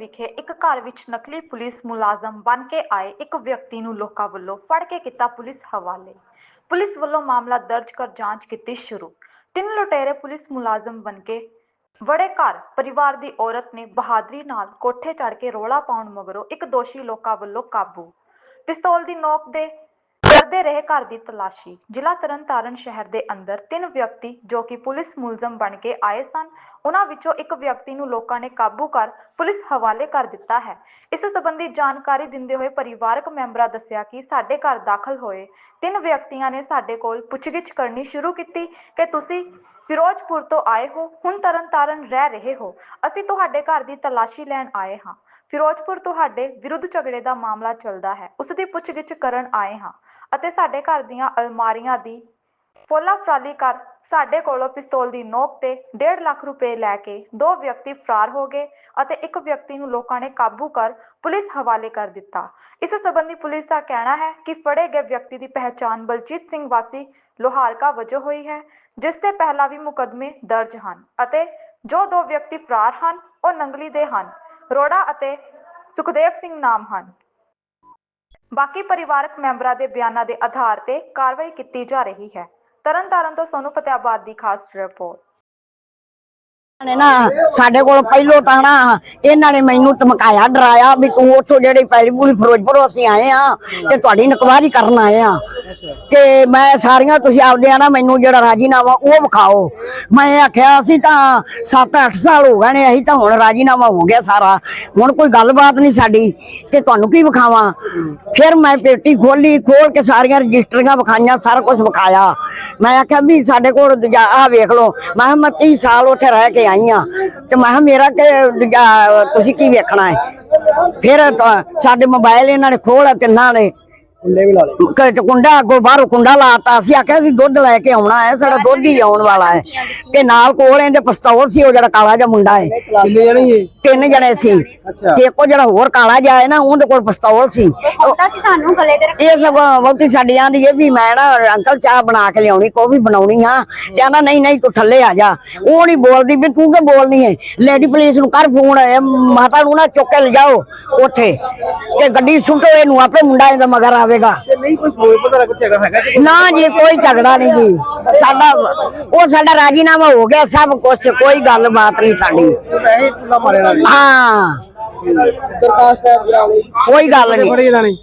ਵਿਖੇ ਇੱਕ ਘਰ ਵਿੱਚ ਨਕਲੀ ਪੁਲਿਸ ਮੁਲਾਜ਼ਮ ਬਣ ਕੇ ਆਏ ਇੱਕ ਵਿਅਕਤੀ ਨੂੰ ਲੋਕਾਂ ਵੱਲੋਂ ਫੜ ਕੇ ਕੀਤਾ ਪੁਲਿਸ ਹਵਾਲੇ। ਪੁਲਿਸ ਵੱਲੋਂ ਮਾਮਲਾ ਦਰਜ ਕਰ ਜਾਂਚ ਕੀਤੀ ਸ਼ੁਰੂ। ਤਿੰਨ ਲੁਟੇਰੇ ਪੁਲਿਸ ਮੁਲਾਜ਼ਮ ਬਣ ਕੇ ਵੜੇ ਘਰ। ਪਰਿਵਾਰ ਦੀ ਔਰਤ ਨੇ ਬਹਾਦਰੀ ਨਾਲ ਕੋਠੇ ਚੜ ਕੇ ਰੋਲਾ ਪਾਉਣ ਮਗਰੋਂ ਇੱਕ ਦੋਸ਼ੀ ਲੋਕਾਂ ਵੱਲੋਂ ਕਾਬੂ। ਪਿਸਤੌਲ ਦੀ ਨੋਕ ਦੇ ਕਰਦੇ ਰਹੇ ਘਰ ਦੀ ਤਲਾਸ਼ੀ। ਜ਼ਿਲ੍ਹਾ ਤਰਨਤਾਰਨ ਸ਼ਹਿਰ ਦੇ ਅੰਦਰ ਤਿੰਨ ਵਿਅਕਤੀ ਜੋ ਕਿ ਪੁਲਿਸ ਮੁਲਜ਼ਮ ਬਣ ਕੇ ਆਏ ਸਨ, ਉਹਨਾਂ ਵਿੱਚੋਂ ਇੱਕ ਵਿਅਕਤੀ ਨੂੰ ਲੋਕਾਂ ਨੇ ਕਾਬੂ ਕਰ ਪੁਲਿਸ ਹਵਾਲੇ ਕਰ ਦਿੱਤਾ ਹੈ। ਇਸ ਸੰਬੰਧੀ ਜਾਣਕਾਰੀ ਦਿੰਦੇ ਹੋਏ ਪਰਿਵਾਰਕ ਮੈਂਬਰਾਂ ਦੱਸਿਆ ਕਿ ਸਾਡੇ ਘਰ ਦਾਖਲ ਹੋਏ ਤਿੰਨ ਵਿਅਕਤੀਆਂ ਨੇ ਸਾਡੇ ਕੋਲ ਪੁੱਛਗਿੱਛ ਕਰਨੀ ਸ਼ੁਰੂ ਕੀਤੀ ਕਿ ਤੁਸੀਂ ਫਿਰੋਜ਼ਪੁਰ ਤੋਂ ਆਏ ਹੋ, ਹੁਣ ਤਰਨਤਾਰਨ ਰਹਿ ਰਹੇ ਹੋ। ਅਸੀਂ ਤੁਹਾਡੇ ਘਰ ਦੀ ਤਲਾਸ਼ੀ ਲੈਣ ਆਏ ਹਾਂ। ਫਿਰੋਜ਼ਪੁਰ ਤੁਹਾਡੇ ਵਿਰੁੱਧ ਝਗੜੇ ਦਾ ਮਾਮਲਾ ਚੱਲਦਾ ਹੈ। ਉਸ ਦੀ ਪੁੱਛਗਿੱਛ ਕਰਨ ਆਏ ਹਾਂ ਅਤੇ ਸਾਡੇ ਘਰ ਦੀਆਂ ਅਲਮਾਰੀਆਂ ਦੀ ਫੋਲਾ ਫਰਾਲੀ ਕਰ ਸਾਡੇ ਕੋਲੋਂ ਪਿਸਤੌਲ ਦੀ ਨੋਕ ਤੇ 1.5 ਲੱਖ ਰੁਪਏ ਲੈ ਕੇ ਦੋ ਵਿਅਕਤੀ ਫਰਾਰ ਹੋ ਗਏ ਅਤੇ ਇੱਕ ਵਿਅਕਤੀ ਨੂੰ ਲੋਕਾਂ ਨੇ ਕਾਬੂ ਕਰ ਪੁਲਿਸ ਹਵਾਲੇ ਕਰ ਦਿੱਤਾ। ਇਸ ਸਬੰਧੀ ਪੁਲਿਸ ਦਾ ਕਹਿਣਾ ਹੈ ਕਿ ਫੜੇ ਗਏ ਵਿਅਕਤੀ ਦੀ ਪਹਿਚਾਣ ਬਲਜੀਤ ਸਿੰਘ ਵਾਸੀ ਲੋਹਾਰਕਾ ਵਜੋਂ ਹੋਈ ਹੈ, ਜਿਸ ਤੇ ਪਹਿਲਾਂ ਵੀ ਮੁਕੱਦਮੇ ਦਰਜ ਹਨ ਅਤੇ ਜੋ ਦੋ ਵਿਅਕਤੀ ਫਰਾਰ ਹਨ, ਉਹ ਨੰਗਲੀ ਦੇ ਹਨ। ਰੋੜਾ ਅਤੇ ਸੁਖਦੇਵ ਸਿੰਘ ਨਾਮ ਹਨ। ਬਾਕੀ ਪਰਿਵਾਰਕ ਮੈਂਬਰਾਂ ਦੇ ਬਿਆਨਾਂ ਦੇ ਆਧਾਰ ਤੇ ਕਾਰਵਾਈ ਕੀਤੀ ਜਾ ਰਹੀ ਹੈ। ਤਰਨਤਾਰਨ ਤੋਂ ਸੋਨੂ ਫਤਿਆਬਾਦ ਦੀ ਖਾਸ ਰਿਪੋਰਟ। ਨੇ ਨਾ ਸਾਡੇ ਕੋਲ ਪਹਿਲੋ ਤਾਂ ਨਾ ਇਹਨਾਂ ਨੇ ਮੈਨੂੰ ਧਮਕਾਇਆ, ਡਰਾਇਆ ਵੀ ਤੂੰ ਉੱਥੋਂ ਜਿਹੜੀ ਪਹਿਲੀ ਪੂਰੀ ਫਿਰੋਜ਼ਪੁਰੋਂ ਅਸੀਂ ਆਏ ਆ ਤੇ ਤੁਹਾਡੀ ਨਕਵਾਰੀ ਕਰਨ ਆਏ ਆ। ਤੇ ਮੈਂ ਸਾਰੀਆਂ ਤੁਸੀਂ ਆਪਦੇ ਆ ਨਾ ਮੈਨੂੰ ਜਿਹੜਾ ਰਾਜੀਨਾਮਾ ਉਹ ਵਿਖਾਓ। ਮੈਂ ਆਖਿਆ, ਅਸੀਂ ਤਾਂ 7-8 ਸਾਲ ਹੋ ਗਏ ਨੇ, ਅਸੀਂ ਤਾਂ ਹੁਣ ਰਾਜੀਨਾਮਾ ਹੋ ਗਿਆ ਸਾਰਾ। ਹੁਣ ਕੋਈ ਗੱਲਬਾਤ ਨਹੀਂ ਸਾਡੀ, ਤੇ ਤੁਹਾਨੂੰ ਕੀ ਵਿਖਾਵਾਂ? ਫਿਰ ਮੈਂ ਪੇਟੀ ਖੋਲੀ ਖੋਲ ਕੇ ਸਾਰੀਆਂ ਰਜਿਸਟਰੀਆਂ ਵਿਖਾਈਆਂ, ਸਾਰਾ ਕੁਝ ਵਿਖਾਇਆ। ਮੈਂ ਆਖਿਆ, ਵੀ ਸਾਡੇ ਕੋਲ ਦੂਜਾ, ਆਹ ਵੇਖ ਲਓ। ਮੈਂ ਕਿਹਾ, ਮੈਂ 30 ਸਾਲ ਉੱਥੇ ਰਹਿ ਕੇ ਆਈ ਆ ਤੇ ਮੈਂ ਕਿਹਾ, ਮੇਰਾ ਕਿ ਤੁਸੀਂ ਕੀ ਵੇਖਣਾ ਹੈ? ਫਿਰ ਸਾਡੇ ਮੋਬਾਈਲ ਇਹਨਾਂ ਨੇ ਖੋਲ ਤਿੰਨਾਂ ਨੇ ਕੁੰਡੇ ਵੀ ਲਾ ਲਏ। ਕੁੰਡਾ ਅੱਗੋਂ ਬਾਹਰੋਂ ਕੁੰਡਾ ਲਾਤਾ। ਅਸੀਂ ਆਖਿਆ ਸੀ ਦੁੱਧ ਲੈ ਕੇ ਆਉਣਾ ਹੈ ਸਾਡਾ ਦੁੱਧ ਹੀ ਆਉਣ ਵਾਲਾ ਹੈ। ਤੇ ਨਾਲ ਕੋਲ ਇਹਦੇ ਪਿਸਤੌਲ ਸੀ ਉਹ ਜਿਹੜਾ ਕਾਲਾ ਜਿਹਾ ਮੁੰਡਾ ਹੈ। ਕਿੰਨੇ ਜਣੇ ਤਿੰਨ ਜਣੇ ਸੀ। ਅੱਛਾ। ਤੇ ਇੱਕੋ ਜਿਹੜਾ ਹੋਰ ਕਾਲਾ ਜਿਹਾ ਹੈ ਨਾ ਉਹਦੇ ਕੋਲ ਪਿਸਤੌਲ ਸੀ। ਹੁੰਦਾ ਸੀ ਸਾਨੂੰ ਗਲੇ ਤੇ ਰੱਖ- ਇਹ ਸਭ ਵੋਟੀ ਸਾਡੀ ਆਂਦੀ ਇਹ ਵੀ ਮੈਂ ਨਾ ਅੰਕਲ ਚਾਹ ਬਣਾ ਕੇ ਲਿਆਉਣੀ ਕੋ ਵੀ ਬਣਾਉਣੀ ਆ। ਤੇ ਆਂਦਾ ਨਹੀਂ ਨਹੀਂ ਤੂੰ ਥੱਲੇ ਆ ਜਾ। ਉਹ ਨਹੀਂ ਬੋਲਦੀ ਵੀ ਤੂੰ ਕਿ ਬੋਲਨੀ ਹੈ ਲੇਡੀ ਪੁਲਿਸ ਨੂੰ ਕਰ ਫੋਨ ਮਾਤਾ ਨੂੰ ਨਾ ਚੁੱਕ ਕੇ ਲਿਜਾਓ ਉੱਥੇ। ਤੇ ਗੱਡੀ ਸੁੱਟੋ ਇਹਨੂੰ ਆਪੇ ਮੁੰਡਾ ਇਹਦਾ ਮਗਰ ਤੇ ਨਹੀਂ ਕੋਈ ਸੋਏ ਪਤਾ ਲੱਗ ਝਗੜਾ ਹੈਗਾ ਜੀ ਨਾ ਜੀ ਕੋਈ ਝਗੜਾ ਨਹੀਂ ਜੀ। ਸਾਡਾ ਉਹ ਸਾਡਾ ਰਾਜੀਨਾਮਾ ਹੋ ਗਿਆ ਸਭ ਕੁਝ ਕੋਈ ਗੱਲਬਾਤ ਨਹੀਂ ਸਾਡੀ। ਪੈਸੇ ਤੁਲਾ ਮਾਰੇ ਨਾਲ ਹਾਂ। ਦਰਖਾਸਤ ਕੋਈ ਗੱਲ ਨਹੀਂ। ਫੜੇ ਨੇ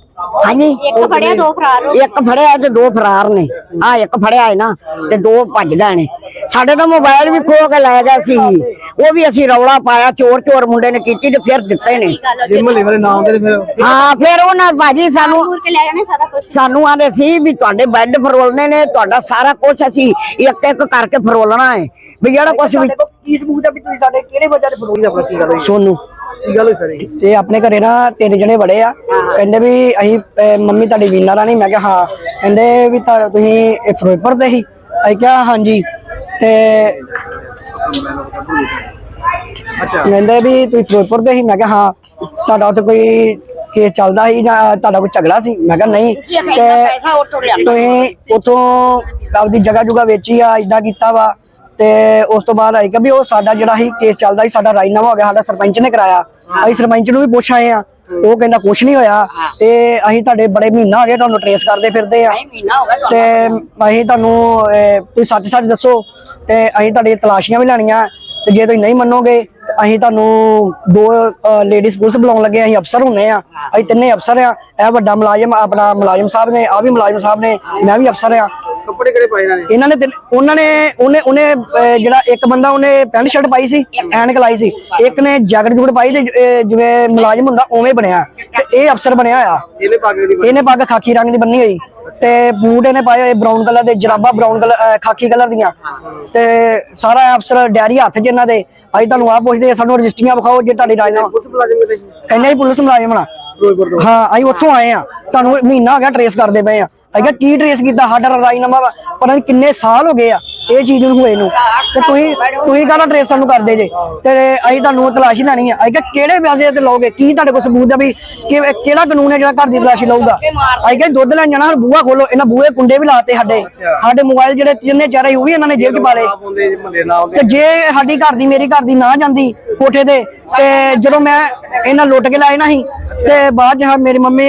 ਹਾਂਜੀ? ਇੱਕ ਫੜਿਆ ਦੋ ਫਰਾਰ ਇੱਕ ਫੜਿਆ ਤੇ ਦੋ ਫਰਾਰ ਨੇ। ਆ ਇੱਕ ਫੜਿਆ ਹੈ ਨਾ ਤੇ ਦੋ ਭੱਜ ਗਏ ਨੇ। ਸਾਡੇ ਤਾਂ ਮੋਬਾਈਲ ਵੀ ਖੋ ਕੇ ਲੈ ਗਏ ਸੀ। ਉਹ ਵੀ ਅਸੀਂ ਰੌਲਾ ਪਾਇਆ ਚੋਰ ਚੋਰ ਮੁੰਡੇ ਨੇ ਕੀਤੀ ਤੇ ਫਿਰ ਦਿੱਤੇ ਨੇ। ਜੇ ਮਹੱਲੇ ਵਾਲੇ ਨਾਮ ਦੇ ਫਿਰ ਹਾਂ ਫਿਰ ਉਹਨਾਂ ਭਾਜੀ ਸਾਨੂੰ ਮੂਰ ਕੇ ਲੈ ਜਾਣੇ ਸਾਰਾ ਕੁਝ ਸਾਨੂੰ ਆਂਦੇ ਸੀ ਵੀ ਤੁਹਾਡੇ ਬੈੱਡ ਫਰੋਲਣੇ ਨੇ ਤੁਹਾਡਾ ਸਾਰਾ ਕੁਝ ਅਸੀਂ ਇੱਕ ਇੱਕ ਕਰਕੇ ਫਰੋਲਣਾ ਹੈ। ਵੀ ਜਿਹੜਾ ਕੁਝ ਵੀ ਕੋਲ ਕੀ ਸਬੂਤ ਹੈ ਵੀ ਤੁਸੀਂ ਸਾਡੇ ਕਿਹੜੇ ਵਜ੍ਹਾ ਤੇ ਫੜੋਈ ਦਾ ਕੀ ਗੱਲ ਹੋਈ ਸੋਨੂੰ। ਕੀ ਗੱਲ ਹੋਈ ਸਰ? ਇਹ ਤੇ ਆਪਣੇ ਘਰੇ ਨਾ ਤਿੰਨ ਜਣੇ ਬੜੇ ਆ। ਕਹਿੰਦੇ ਵੀ ਅਸੀਂ ਮੰਮੀ ਤੁਹਾਡੀ ਵੀਨਾ ਰਾਣੀ ਮੈਂ ਕਿਹਾ ਹਾਂ। ਕਹਿੰਦੇ ਵੀ ਤੁਹਾਡਾ ਤੁਸੀਂ ਇਹ ਫਿਰੋਜ਼ਪੁਰ ਦੇ ਹੀ ਅਸੀਂ ਕਿਹਾ ਹਾਂਜੀ। ਤੇ ਅੱਛਾ। ਕਹਿੰਦੇ ਵੀ ਤੁਸੀਂ ਫਿਰੋਜ਼ਪੁਰ ਦੇ ਹੀ ਮੈਂ ਕਿਹਾ ਹਾਂ। ਤੁਹਾਡਾ ਉੱਥੇ ਕੋਈ ਕੇਸ ਚੱਲਦਾ ਸੀ ਜਾਂ ਤੁਹਾਡਾ ਕੋਈ ਝਗੜਾ ਸੀ? ਮੈਂ ਕਿਹਾ ਨਹੀਂ। ਤੇ ਤੁਸੀਂ ਉਥੋਂ ਆਪਦੀ ਜਗ੍ਹਾ ਜੁਗਾ ਵੇਚੀ ਆ ਇਦਾਂ ਕੀਤਾ ਵਾ। ਤੇ ਉਸ ਤੋਂ ਬਾਅਦ ਆਈ ਕਿ ਵੀ ਉਹ ਸਾਡਾ ਜਿਹੜਾ ਸੀ ਕੇਸ ਚੱਲਦਾ ਸੀ ਸਾਡਾ ਰਾਜੀਨਾਮਾ ਹੋ ਗਿਆ ਸਾਡਾ ਸਰਪੰਚ ਨੇ ਕਰਾਇਆ। ਅਸੀਂ ਸਰਪੰਚ ਨੂੰ ਵੀ ਪੁੱਛ ਆਏ ਆ। ਉਹ ਕਹਿੰਦਾ ਕੁਝ ਨਹੀਂ ਹੋਇਆ। ਤੇ ਅਸੀਂ ਤੁਹਾਡੇ ਬੜੇ ਮਹੀਨਾ ਹੋ ਗਏ ਤੁਹਾਨੂੰ ਟਰੇਸ ਕਰਦੇ ਫਿਰਦੇ ਆ। ਤੇ ਅਸੀਂ ਤੁਹਾਨੂੰ ਤੁਸੀਂ ਸੱਚ ਸੱਚ ਦੱਸੋ। ਤੇ ਅਸੀਂ ਤੁਹਾਡੀ ਤਲਾਸ਼ੀਆਂ ਵੀ ਲੈਣੀਆਂ ਤੇ ਜੇ ਤੁਸੀਂ ਨਹੀਂ ਮੰਨੋਗੇ ਅਸੀਂ ਤੁਹਾਨੂੰ ਦੋ ਲੇਡੀਜ਼ ਪੁਲਿਸ ਬੁਲਾਉਣ ਲੱਗੇ ਅਸੀਂ ਅਫਸਰ ਹੁੰਨੇ ਆ ਅਸੀਂ ਤਿੰਨੇ ਅਫਸਰ ਆ ਇਹ ਵੱਡਾ ਮੁਲਾਜ਼ਮ ਆਪਣਾ ਮੁਲਾਜ਼ਮ ਸਾਹਿਬ ਨੇ ਆ ਵੀ ਮੁਲਾਜ਼ਮ ਸਾਹਿਬ ਨੇ ਮੈਂ ਵੀ ਅਫਸਰ ਆ ਕੱਪੜੇ ਕਿਹੜੇ ਪਾਏ ਇਹਨਾਂ ਨੇ? ਇਹਨਾਂ ਨੇ ਉਹਨਾਂ ਨੇ ਉਹਨੇ ਉਹਨੇ ਜਿਹੜਾ ਇੱਕ ਬੰਦਾ ਉਹਨੇ ਪੈਂਟ ਸ਼ਰਟ ਪਾਈ ਸੀ ਐਨਕ ਲਾਈ ਸੀ ਇੱਕ ਨੇ ਜੈਕਟ ਜੁਕਟ ਪਾਈ ਤੇ ਜਿਵੇਂ ਮੁਲਾਜ਼ਮ ਹੁੰਦਾ ਉਵੇਂ ਬਣਿਆ ਤੇ ਇਹ ਅਫਸਰ ਬਣਿਆ ਆ ਇਹਨੇ ਪੱਗ ਖਾਕੀ ਰੰਗ ਦੀ ਬੰਨੀ ਹੋਈ। ਤੇ ਬੂਟ ਇਹਨੇ ਪਾਏ ਹੋਏ ਬ੍ਰਾਊਨ ਕਲਰ ਦੇ ਜਰਾਬਾ ਬ੍ਰਾਊਨ ਕਲਰ ਖਾਕੀ ਕਲਰ ਦੀਆਂ। ਤੇ ਸਾਰਾ ਅਫਸਰ ਡੈਰੀ ਹੱਥ ਇਹਨਾਂ ਦੇ। ਅਸੀਂ ਤੁਹਾਨੂੰ ਆਪ ਪੁੱਛਦੇ ਆ, ਸਾਨੂੰ ਰਜਿਸਟਰੀਆਂ ਵਿਖਾਓ ਜੇ ਤੁਹਾਡੀ ਕਿਤੇ ਕਹਿੰਦੇ ਪੁਲਿਸ ਮੁਲਾਜ਼ਮ ਨਾ ਹਾਂ ਅਸੀਂ ਉੱਥੋਂ ਆਏ ਆ ਤੁਹਾਨੂੰ ਮਹੀਨਾ ਹੋ ਗਿਆ ਟਰੇਸ ਕਰਦੇ ਪਏ ਆ ਅਸੀਂ ਕੀ ਟਰੇਸ ਕੀਤਾ? ਸਾਡਾ ਰਾਜਨਾਮਾ ਨਹੀਂ ਕਿੰਨੇ ਸਾਲ ਹੋ ਗਏ ਆ। ਇਹ ਚੀਜ਼ ਨੂੰ ਹੋਏ ਨੂੰ। ਤੇ ਤੁਸੀਂ ਤੁਸੀਂ ਕਾਹਦਾ ਟਰੇਸ ਸਾਨੂੰ ਕਰਦੇ ਜੇ? ਤੇ ਅਸੀਂ ਤੁਹਾਨੂੰ ਤਲਾਸ਼ੀ ਲੈਣੀ ਆ। ਅਸੀਂ ਕਿਹਾ ਕਿਹੜੇ ਵਿਆਜੇ ਤੇ ਲਓਗੇ? ਕੀ ਤੁਹਾਡੇ ਕੋਲ ਸਬੂਤ ਆ ਵੀ ਕਿ- ਕਿਹੜਾ ਕਾਨੂੰਨ ਹੈ ਜਿਹੜਾ ਘਰ ਦੀ ਤਲਾਸ਼ੀ ਲਊਗਾ? ਅਸੀਂ ਕਿਹਾ ਦੁੱਧ ਲੈਣ ਜਾਣਾ ਬੂਹਾ ਖੋਲੋ। ਇਹਨਾਂ ਬੂਹੇ ਕੁੰਡੇ ਵੀ ਲਾਤੇ ਸਾਡੇ। ਸਾਡੇ ਮੋਬਾਈਲ ਜਿਹੜੇ ਤਿੰਨੇ ਚਾਰੇ ਉਹ ਵੀ ਇਹਨਾਂ ਨੇ ਜੇਬ 'ਚ ਪਾ ਲਏ। ਤੇ ਜੇ ਸਾਡੀ ਘਰ ਦੀ ਮੇਰੀ ਘਰ ਦੀ ਨਾ ਜਾਂਦੀ ਕੋਠੇ ਤੇ ਤੇ ਜਦੋਂ ਮੈਂ ਇਹਨਾਂ ਲੁੱਟ ਕੇ ਲਾਏ ਨਾ ਤੇ ਬਾਅਦ ਜਹਾ ਮੇਰੀ ਮੰਮੀ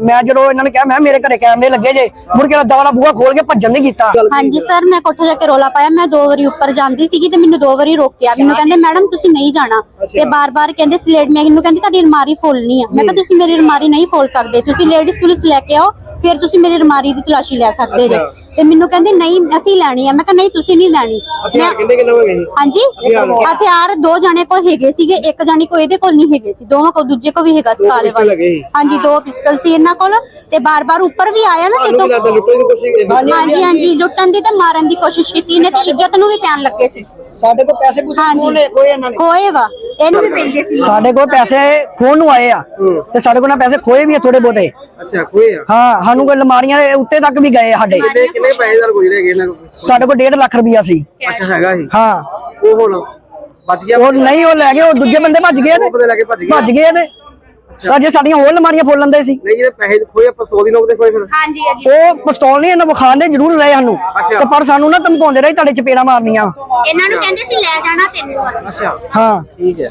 ਮੈਂ ਜਦੋਂ ਇਹਨਾਂ ਨੇ ਕਿਹਾ ਮੈਂ ਮੇਰੇ ਘਰੇ ਕੈਮਰੇ ਲੱਗੇ ਜੇ ਮੁੜ ਕੇ ਦਵਾਲਾ ਬੂਹਾ ਖੋਲ ਕੇ ਭੱਜਣ ਨਹੀਂ ਕੀਤਾ। ਹਾਂਜੀ ਸਰ ਮੈਂ ਕੋਠੇ ਜਾ ਕੇ ਰੋਲਾ ਪਾਇਆ ਮੈਂ ਦੋ ਵਾਰੀ ਉੱਪਰ ਜਾਂਦੀ ਸੀਗੀ ਤੇ ਮੈਨੂੰ ਦੋ ਵਾਰੀ ਰੋਕਿਆ। ਮੈਨੂੰ ਕਹਿੰਦੇ ਮੈਡਮ ਤੁਸੀਂ ਨਹੀਂ ਜਾਣਾ। ਤੇ ਬਾਰ-ਬਾਰ ਕਹਿੰਦੇ ਸਲੇਟ ਮੈਨੂੰ ਕਹਿੰਦੀ ਤੁਹਾਡੀ ਅਲਮਾਰੀ ਫੋਲਣੀ ਆ। ਮੈਂ ਕਿਹਾ ਤੁਸੀਂ ਮੇਰੀ ਅਲਮਾਰੀ ਨਹੀਂ ਫੋਲ ਸਕਦੇ ਤੁਸੀਂ ਲੇਡੀਜ਼ ਪੁਲਿਸ ਲੈ ਕੇ ਆਓ ਫਿਰ ਤੁਸੀਂ ਮੇਰੀ ਅਲਮਾਰੀ ਦੀ ਤਲਾਸ਼ੀ ਲੈ ਸਕਦੇ ਜੇ। ਤੇ ਮੈਨੂੰ ਕਹਿੰਦੇ ਨਹੀਂ ਅਸੀਂ ਲੈਣੀ ਆ। ਮੈਂ ਕਿਹਾ ਨਹੀਂ ਤੁਸੀਂ ਨਹੀਂ ਲੈਣੀ। ਮੈਂ ਕਿੰਨੇ ਕਿੰਨੇ ਹੋ ਗਏ ਸੀ ਹਾਂਜੀ ਹਥਿਆਰ ਦੋ ਜਣੇ ਕੋਲ ਹੈਗੇ ਸੀਗੇ ਇੱਕ ਜਾਨੀ ਕੋ ਇਹਦੇ ਕੋਲ ਨਹੀਂ ਹੈਗੇ ਸੀ। ਦੋਵਾਂ ਕੋਲ ਦੂਜੇ ਕੋ ਵੀ ਹੈਗਾ ਸੀ ਕਾਲੇ ਵਾਲੇ। ਹਾਂਜੀ ਦੋ ਪਿਸਟਲ ਸੀ ਇਹਨਾਂ ਕੋਲ ਤੇ ਬਾਰ-ਬਾਰ ਉੱਪਰ ਵੀ ਆਇਆ ਨਾ ਜਦੋਂ ਹਾਂਜੀ ਹਾਂਜੀ ਲੁੱਟਣ ਦੀ ਤੇ ਮਾਰਨ ਦੀ ਕੋਸ਼ਿਸ਼ ਕੀਤੀ। ਇਹਨੇ ਤੇ ਇੱਜ਼ਤ ਨੂੰ ਵੀ ਪੈਣ ਲੱਗੇ ਸੀ। ਸਾਡੇ ਕੋਲ ਪੈਸੇ ਪੂਸੇ ਹਾਂਜੀ। ਕੋਈ ਇਹਨਾਂ ਨੇ। ਹੋਏ ਵਾ। ਇਹਨੂੰ ਵੀ ਪੈਂਦੇ ਸੀ। ਸਾਡੇ ਕੋਲ ਪੈਸੇ ਖੋਣ ਨੂੰ ਆਏ ਆ। ਤੇ ਸਾਡੇ ਕੋਲ ਨਾ ਪੈਸੇ ਖੋਏ ਵੀ ਆ ਥੋੜੇ ਬਹੁਤੇ। ਅੱਛਾ ਕੋਈ ਆ? ਹਾਂ ਸਾਨੂੰ ਕੋਈ ਅਲਮਾਰੀਆਂ ਦੇ ਉੱਤੇ ਤੱਕ ਵੀ ਗਏ ਆ ਸਾਡੇ। ਕਿੰਨੇ ਕਿੰਨੇ ਪੈਸੇ ਦਾ ਗੁਜ਼ਰੇ ਗਏ ਇਹਨਾਂ ਕੋਲ? ਸਾਡੇ ਕੋਲ 1.5 ਲੱਖ ਰੁਪਇਆ ਸੀ। ਅੱਛਾ ਹੈਗਾ ਸੀ? ਹਾਂ। ਉਹ ਹੁਣ ਬਚ ਗਿਆ? ਉਹ ਨਹੀਂ ਉਹ ਲੈ ਗਏ ਉਹ ਦੂਜੇ ਬੰਦੇ ਭੱਜ ਗਏ ਤੇ। ਭੱਜ ਗਿਆ ਭੱਜ ਗਏ ਤੇ। ਅਜੇ ਸਾਡੀਆਂ ਹੋਰ ਅਲਮਾਰੀਆਂ ਫੁੱਲ ਲੰਦੇ ਸੀ। ਨਹੀਂ ਜਿਹੜੇ ਪੈਸੇ ਖੋਏ ਆਪਾਂ 100 ਦੀ ਨੋਟ ਦੇ ਖੋਏ ਫਿਰ। ਹਾਂਜੀ ਹਾਂਜੀ। ਉਹ ਪਿਸਤੌਲ ਨਹੀਂ ਇਹਨਾਂ ਵਿਖਾਣ ਦੇ ਜ਼ਰੂਰ ਲਏ ਸਾਨੂੰ। ਤੇ ਪਰ ਸਾਨੂੰ ਨਾ ਧਮਕਾਉਂਦੇ ਰਹੇ ਤੁਹਾਡੇ ਚਪੇੜਾ ਮਾਰਨੀਆਂ। ਇਹਨਾਂ ਨੂੰ ਕਹਿੰਦੇ ਸੀ ਲੈ ਜਾਣਾ ਤੈਨੂੰ ਅਸੀਂ। ਅੱਛਾ। ਹਾਂ। ਠੀਕ ਹੈ।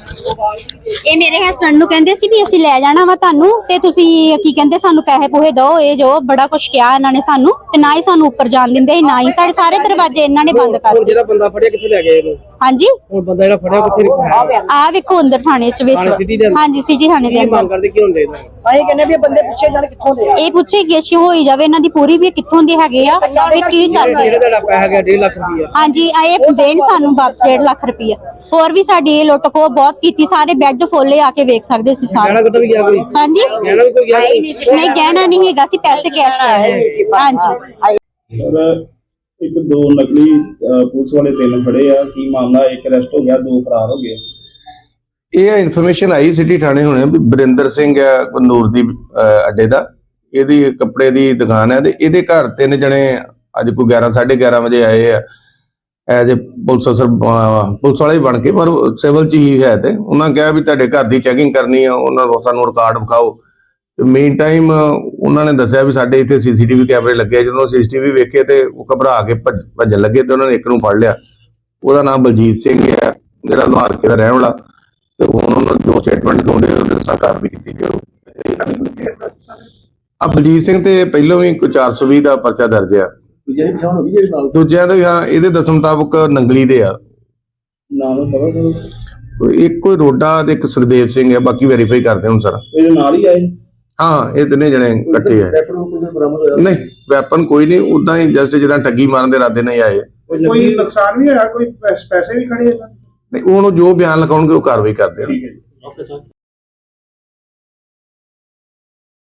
ਇਹ ਮੇਰੇ ਹਸਬੰਡ ਨੂੰ ਕਹਿੰਦੇ ਸੀ ਵੀ ਅਸੀਂ ਲੈ ਜਾਣਾ ਵਾ ਤੁਹਾਨੂੰ ਤੇ ਤੁਸੀਂ ਕੀ ਕਹਿੰਦੇ ਸਾਨੂੰ ਪੈਸੇ ਪੂਹੇ ਦਿਓ ਇਹ ਜੋ ਬੜਾ ਕੁਝ ਕਿਹਾ ਇਹਨਾਂ ਨੇ ਸਾਨੂੰ ਤੇ ਨਾ ਹੀ ਸਾਨੂੰ ਉੱਪਰ ਜਾਣ ਦਿੰਦੇ ਨਾ ਹੀ ਸਾਡੇ ਸਾਰੇ ਦਰਵਾਜ਼ੇ ਇਹਨਾਂ ਨੇ ਬੰਦ ਕਰ ਦਿੱਤੇ ਜਿਹੜਾ ਬੰਦਾ ਫੜਿਆ ਕਿੱਥੇ ਲੈ ਗਏ ਇਹਨੂੰ? ਹਾਂਜੀ? ਹੁਣ ਬੰਦਾ ਜਿਹੜਾ ਫੜਿਆ ਕਿੱਥੇ ਰੱਖਿਆ? ਆ ਵੇਖੋ ਅੰਦਰ ਥਾਣੇ ਚ ਦੇ ਵਿੱਚ? ਹਾਂਜੀ ਸਿਟੀ ਥਾਣੇ ਦੇ ਅੰਦਰ। ਮੰਗ ਕਰਦੇ ਕੀ ਹੁੰਦੇ ਇਹਨਾਂ ਅਸੀਂ ਕਹਿੰਦੇ ਵੀ ਇਹ ਬੰਦੇ ਪਿੱਛੇ ਜਾਣ ਕਿੱਥੋਂ ਦੇ ਆ? ਇਹ ਪੁੱਛੇ ਗੇਸ਼ੀ ਹੋਈ ਜਾਵੇ ਇਹਨਾਂ ਦੀ ਪੂਰੀ ਵੀ ਕਿੱਥੋਂ ਦੇ ਹੈਗੇ ਆ ਵੀ ਕੀ ਕਰਦੇ ਜਿਹੜਾ ਤੁਹਾਡਾ ਪੈਸਾ ਗਿਆ 1.5 ਲੱਖ ਰੁਪਈਆ। ਹਾਂਜੀ ਆਏ ਦੇਣ ਸਾਨੂੰ ਵਾਪਸ 1.5 ਲੱਖ ਰੁਪਈਆ। ਹੋਰ ਵੀ ਸਾਡੀ ਇਹ ਲੁੱਟ ਖੋ ਬਹੁਤ ਕੀਤੀ ਸਾਰੇ ਬੈੱਡ ਫੋਲੇ ਆ ਕੇ ਵੇਖ ਸਕਦੇ ਸੀ ਗਹਿਣਾ ਸਾਰੇ ਕਿੱਥੇ ਵੀ ਗਿਆ ਕੋਈ? ਹਾਂਜੀ? ਗਹਿਣਾ ਵੀ ਕੋਈ ਗਿਆ ਕੋਈ? ਨਹੀਂ ਗਹਿਣਾ ਨਹੀਂ ਹੈਗਾ ਸੀ ਪੈਸੇ ਕੈਸ਼ ਲੈ ਹਾਂਜੀ। ਸਰ ਇੱਕ ਦੋ ਨਕਲੀ ਅਹ, ਪੁਲਿਸ ਵਾਲੇ ਤਿੰਨ ਫੜੇ ਆ ਕੀ ਮਾਮਲਾ? ਇੱਕ ਅਰੈਸਟ ਹੋ ਗਿਆ ਦੋ ਫਰਾਰ ਹੋ ਗਏ। ਇਹ ਇਨਫੋਰਮੇਸ਼ਨ ਆਈ ਸਿਟੀ ਥਾਣੇ ਹੁਣੇ ਵੀ ਬਰਿੰਦਰ ਸਿੰਘ ਹੈ ਕਨੂਰ ਦੀ ਅੱਡੇ ਦਾ। ਇਹਦੀ ਕੱਪੜੇ ਦੀ ਦੁਕਾਨ ਹੈ ਤੇ ਇਹਦੇ ਘਰ ਤਿੰਨ ਜਣੇ ਅੱਜ ਕੋਈ 11 11:30 ਵਜੇ ਆਏ ਆ। ਐਜ ਪੁਲਿਸ ਅਫਸਰ ਪੁਲਿਸ ਵਾਲੇ ਬਣ ਕੇ, ਪਰ ਸਿਵਲ ਚ ਹੀ ਹੈ ਤੇ। ਉਹਨਾਂ ਕਿਹਾ ਵੀ ਤੁਹਾਡੇ ਘਰ ਦੀ ਚੈਕਿੰਗ ਕਰਨੀ ਆ, ਉਹਨਾਂ ਨੂੰ ਸਾਨੂੰ ਰਿਕਾਰਡ ਵਿਖਾਓ। ਮੇਨ ਟਾਈਮ ਉਹਨਾਂ ਨੇ ਦੱਸਿਆ ਵੀ ਸਾਡੇ ਇੱਥੇ ਸੀਸੀਟੀਵੀ ਕੈਮਰੇ ਲੱਗੇ ਆ। ਜਦੋਂ ਸੀਸੀਟੀਵੀ ਵੇਖੇ ਤੇ ਉਹ ਘਬਰਾ ਕੇ ਭੱਜ- ਭੱਜਣ ਲੱਗੇ ਤੇ ਉਹਨਾਂ ਨੇ ਇੱਕ ਨੂੰ ਫੜ ਲਿਆ। ਉਹਦਾ ਨਾਮ ਬਲਜੀਤ ਸਿੰਘ ਹੈ, ਜਿਹੜਾ ਲੋਹਾਰਕੇ ਦਾ ਰਹਿਣ ਵਾਲਾ। ਤੇ ਹੁਣ ਉਹਨਾਂ ਨੂੰ ਜੋ ਸਟੇਟਮੈਂਟ ਦਿੰਦੇ ਉਹਦੇ ਸਰਕਾਰ ਵੀ ਕੀਤੀ ਗਈ ਆ ਬਲਜੀਤ ਸਿੰਘ ਤੇ ਪਹਿਲਾਂ ਵੀ ਕੋਈ 420 ਦਾ ਪਰਚਾ ਦਰਜ ਆ। ਜਿਹੜੀ ਪਛਾਣ ਹੋ ਗਈ ਜਿਹੜੇ ਨਾਲ। ਦੂਜਿਆਂ ਦੇ ਹਾਂ ਇਹਦੇ ਦੱਸਣ ਮੁਤਾਬਕ ਨੰਗਲੀ ਦੇ ਆ। ਕਵਰ ਕਰੋ ਇੱਕ ਕੋਈ ਰੋਡਾ ਤੇ ਇੱਕ ਸੁਖਦੇਵ ਸਿੰਘ ਹੈ ਬਾਕੀ ਵੈਰੀਫਾਈ ਕਰਦੇ ਹੁਣ ਸਰ। ਇਹਦੇ ਨਾਲ ਹੀ ਆਏ। ਹਾਂ ਇਹ ਤਿੰਨੇ ਜਣੇ ਇਕੱਠੇ ਆ। ਰੈਪਰ ਨੂੰ ਕੋਈ ਬਰਾਮਦ ਹੋਇਆ? ਨਹੀਂ ਵੈਪਨ ਕੋਈ ਨਹੀਂ ਉਦਾਂ ਹੀ ਜਸਟ ਜਿੱਦਾਂ ਠੱਗੀ ਮਾਰਨ ਦੇ ਇਰਾਦੇ ਨਾਲ ਹੀ ਆਏ। ਕੋਈ ਨੁਕਸਾਨ ਵੀ ਹੋਇਆ? ਕੋਈ ਪੈਸੇ ਵੀ ਖੜੇ ਨਹੀਂ ਉਹਨੂੰ ਜੋ ਬਿਆਨ ਲਗਾਉਣਗੇ ਉਹ ਕਾਰਵਾਈ ਕਰਦੇ ਆ। ਠੀਕ ਹੈ ਜੀ। Okay sir.